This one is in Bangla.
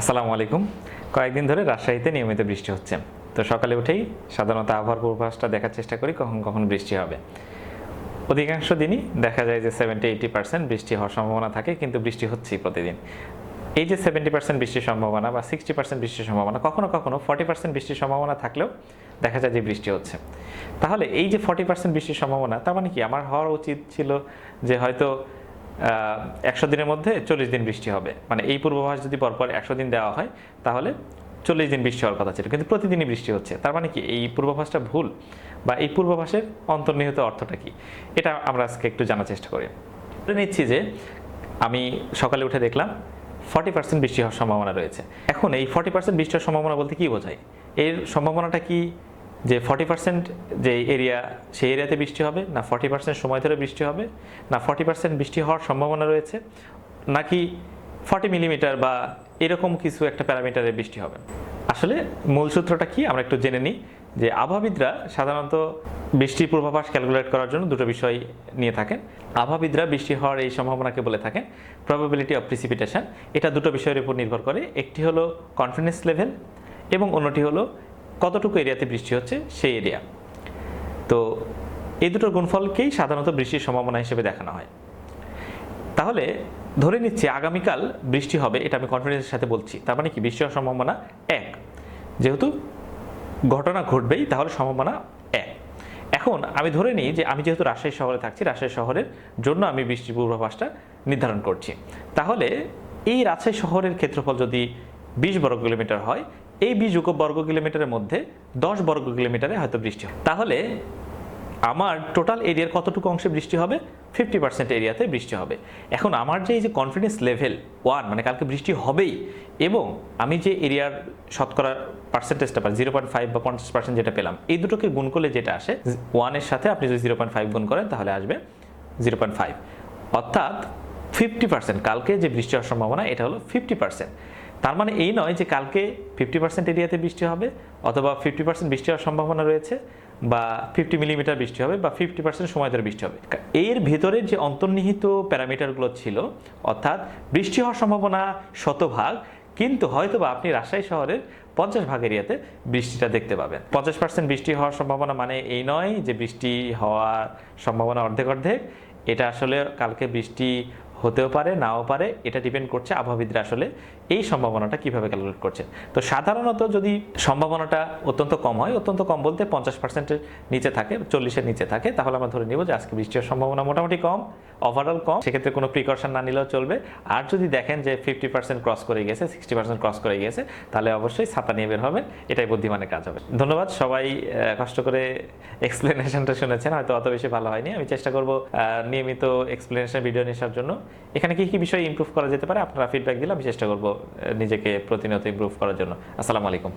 আসসালামু আলাইকুম। কয়েকদিন ধরে রাজশাহীতে নিয়মিত বৃষ্টি হচ্ছে। তো সকালে উঠেই সাধারণত আবহাওয়ার পূর্বাভাসটা দেখার চেষ্টা করি, কখন কখন বৃষ্টি হবে। অধিকাংশ দিনই দেখা যায় যে সেভেন্টি এইটি পার্সেন্ট বৃষ্টি হওয়ার সম্ভাবনা থাকে, কিন্তু বৃষ্টি হচ্ছেই প্রতিদিন। এই যে সেভেন্টি পার্সেন্ট বৃষ্টির সম্ভাবনা বা সিক্সটি পার্সেন্ট বৃষ্টির সম্ভাবনা, কখনো কখনো ফর্টি পার্সেন্ট বৃষ্টির সম্ভাবনা থাকলেও দেখা যায় যে বৃষ্টি হচ্ছে। তাহলে এই যে ফর্টি পার্সেন্ট বৃষ্টির সম্ভাবনা, তার মানে কি? আমার হওয়ার উচিত ছিল যে হয়তো একশো দিনের মধ্যে চল্লিশ দিন বৃষ্টি হবে। মানে এই পূর্বাভাস যদি পরপর একশো দিন দেওয়া হয়, তাহলে চল্লিশ দিন বৃষ্টি হওয়ার কথা ছিল। কিন্তু প্রতিদিনই বৃষ্টি হচ্ছে। তার মানে কি, এই পূর্বাভাসটা ভুল বা এই পূর্বাভাসের অন্তর্নিহিত অর্থটা কি? এটা আমরা আজকে একটু জানার চেষ্টা করি। নিচ্ছি যে আমি সকালে উঠে দেখলাম ফর্টি পার্সেন্ট বৃষ্টি হওয়ার সম্ভাবনা রয়েছে। এখন এই ফর্টি পার্সেন্ট বৃষ্টি হওয়ার সম্ভাবনা বলতে কী বোঝায়? এর সম্ভাবনাটা কি? যে ফর্টি পার্সেন্ট যে এরিয়া সেই এরিয়াতে বৃষ্টি হবে, না ফর্টি পার্সেন্ট সময় ধরে বৃষ্টি হবে, না ফর্টি পার্সেন্ট বৃষ্টি হওয়ার সম্ভাবনা রয়েছে, নাকি ফর্টি মিলিমিটার বা এরকম কিছু একটা প্যারামিটারে বৃষ্টি হবে। আসলে মূল সূত্রটা কি? আমরা একটু জেনে নিই যে আবহাবিদরা সাধারণত বৃষ্টির পূর্বাভাস ক্যালকুলেট করার জন্য দুটো বিষয় নিয়ে থাকেন। আবহাবিদরা বৃষ্টি হওয়ার এই সম্ভাবনাকে বলে থাকেন প্রবাবিলিটি অফ প্রিসিপিটেশন এটা দুটো বিষয়ের উপর নির্ভর করে। একটি হলো কনফিডেন্স লেভেল এবং অন্যটি হলো কতটুকু এরিয়াতে বৃষ্টি হচ্ছে? সেই এরিয়া। তো এই দুটোর গুণফলকেই সাধারণত বৃষ্টির সম্ভাবনা হিসেবে দেখানো হয়। তাহলে ধরে নিচ্ছি আগামীকাল বৃষ্টি হবে, এটা আমি কনফিডেন্সের সাথে বলছি। তার মানে কি? বৃষ্টি হওয়ার সম্ভাবনা এক। যেহেতু ঘটনা ঘটবেই, তাহলে সম্ভাবনা এক। এখন আমি ধরে নিই যে আমি যেহেতু রাজশাহী শহরে থাকছি, রাজশাহী শহরের জন্য আমি বৃষ্টির পূর্বাভাসটা নির্ধারণ করছি। তাহলে এই রাজশাহী শহরের ক্ষেত্রফল যদি বিশ বর্গ কিলোমিটার হয়। এই বিশ বর্গ কিলোমিটারের মধ্যে দশ বর্গ কিলোমিটারে হয়তো বৃষ্টি হয়। তাহলে আমার টোটাল এরিয়ার কতটুকু অংশে বৃষ্টি হবে? ফিফটি পার্সেন্ট এরিয়াতে বৃষ্টি হবে। এখন আমার যে এই যে কনফিডেন্স লেভেল ওয়ান মানে কালকে বৃষ্টি হবেই, এবং আমি যে এরিয়ার শতকরা পার্সেন্টেজটা পাই জিরো পয়েন্ট ফাইভ বা পঞ্চাশ পার্সেন্ট যেটা পেলাম, এই দুটোকে গুণ করলে যেটা আসে ওয়ানের সাথে আপনি যদি জিরো পয়েন্ট ফাইভ গুণ করেন, তাহলে আসবে জিরো পয়েন্ট ফাইভ অর্থাৎ ফিফটি পার্সেন্ট কালকে যে বৃষ্টি হওয়ার সম্ভাবনা, এটা হলো ফিফটি পার্সেন্ট তার মানে এই নয় যে কালকে ফিফটি পার্সেন্ট এরিয়াতে বৃষ্টি হবে, অথবা ফিফটি পার্সেন্ট বৃষ্টি হওয়ার সম্ভাবনা রয়েছে, বা ফিফটি মিলিমিটার বৃষ্টি হবে, বা ফিফটি পার্সেন্ট সময় ধরে বৃষ্টি হবে। এর ভেতরে যে অন্তর্নিহিত প্যারামিটারগুলো ছিল, অর্থাৎ বৃষ্টি হওয়ার সম্ভাবনা শতভাগ, কিন্তু হয়তো বা আপনি রাজশাহী শহরের পঞ্চাশ ভাগ এরিয়াতে বৃষ্টিটা দেখতে পাবেন। পঞ্চাশ পার্সেন্ট বৃষ্টি হওয়ার সম্ভাবনা মানে এই নয় যে বৃষ্টি হওয়ার সম্ভাবনা অর্ধেক অর্ধেক। এটা আসলে কালকে বৃষ্টি হতেও পারে, নাও পারে, এটা ডিপেন্ড করছে আবহাওয়াবিদরা আসলে এই সম্ভাবনাটা কীভাবে ক্যালকুলেট করছে? তো সাধারণত যদি সম্ভাবনাটা অত্যন্ত কম হয়, অত্যন্ত কম বলতে পঞ্চাশ পার্সেন্টের নিচে থাকে, চল্লিশের নিচে থাকে, তাহলে আমরা ধরে নিব যে আজকে বৃষ্টির সম্ভাবনা মোটামুটি কম ওভারঅল কম। সেক্ষেত্রে কোনো প্রিকশন না নিলেও চলবে। আর যদি দেখেন যে ফিফটি পার্সেন্ট ক্রস করে গেছে সিক্সটি পার্সেন্ট ক্রস করে গেছে, তাহলে অবশ্যই ছাতা নিয়ে বের হবেন, এটাই বুদ্ধিমানের কাজ হবে। ধন্যবাদ। সবাই কষ্ট করে এক্সপ্লেনেশনটা শুনেছেন, হয়তো অত বেশি ভালো হয়নি। আমি চেষ্টা করব নিয়মিত এক্সপ্লেনেশন ভিডিও নেওয়ার জন্য। এখানে কি কি বিষয় ইমপ্রুভ করা যেতে পারে? আপনারা ফিডব্যাক দিলে আমি চেষ্টা করব নিজেকে প্রতিনিয়ত ইম্প্রুভ করার জন্য। আসসালামু আলাইকুম।